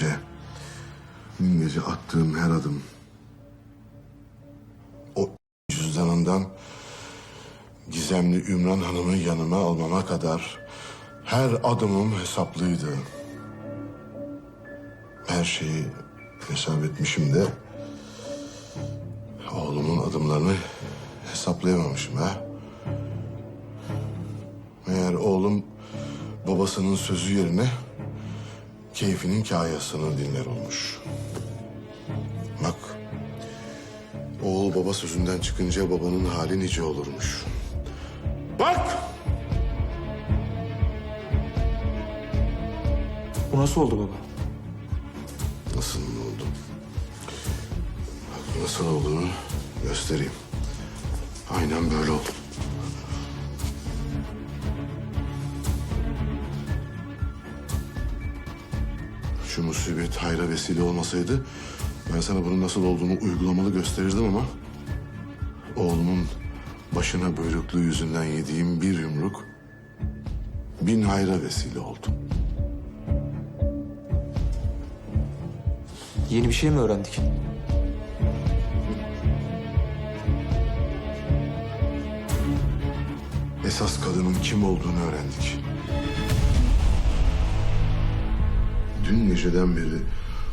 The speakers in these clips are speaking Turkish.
gece, dün gece attığım her adım o cüzdanından gizemli Ümran Hanım'ı yanıma almama kadar her adımım hesaplıydı. Her şeyi hesap etmişim de oğlumun adımlarını hesaplayamamışım ha. Meğer oğlum babasının sözü yerine keyfinin kayasını dinler olmuş. Bak, oğul baba sözünden çıkınca babanın hali nice olurmuş. Bak! Bu nasıl oldu baba? Nasıl oldu? Bak nasıl olduğunu göstereyim. Aynen böyle oldu. Şu musibet hayra vesile olmasaydı ben sana bunun nasıl olduğunu uygulamalı gösterirdim ama oğlumun başına buyruklu yüzünden yediğim bir yumruk bin hayra vesile oldu. Yeni bir şey mi öğrendik? Esas kadının kim olduğunu öğrendik. Dün geceden beri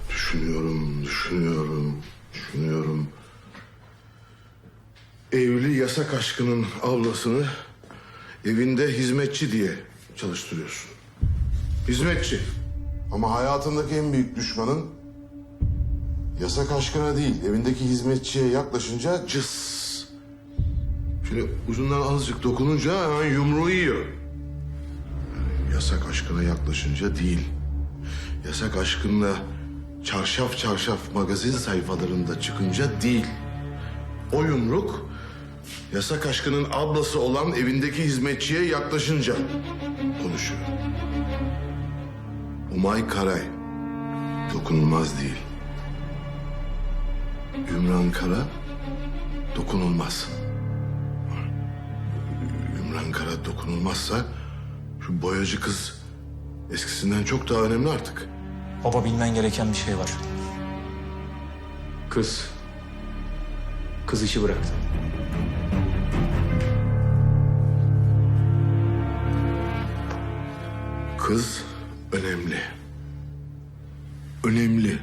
düşünüyorum, düşünüyorum, düşünüyorum. Evli yasak aşkının ablasını evinde hizmetçi diye çalıştırıyorsun. Hizmetçi. Ama hayatındaki en büyük düşmanın yasak aşkına değil, evindeki hizmetçiye yaklaşınca cıs. Şöyle ucundan azıcık dokununca hemen yumruğu yiyor. Yasak aşkına yaklaşınca değil. Yasak aşkınla çarşaf çarşaf magazin sayfalarında çıkınca değil. O yumruk yasak aşkının ablası olan evindeki hizmetçiye yaklaşınca konuşuyor. Umay Karay dokunulmaz değil. Ümran Kara dokunulmaz. Ümran Kara dokunulmazsa şu boyacı kız eskisinden çok daha önemli artık. Baba bilmen gereken bir şey var. Kız. Kız işi bıraktı. Kız önemli. Önemli.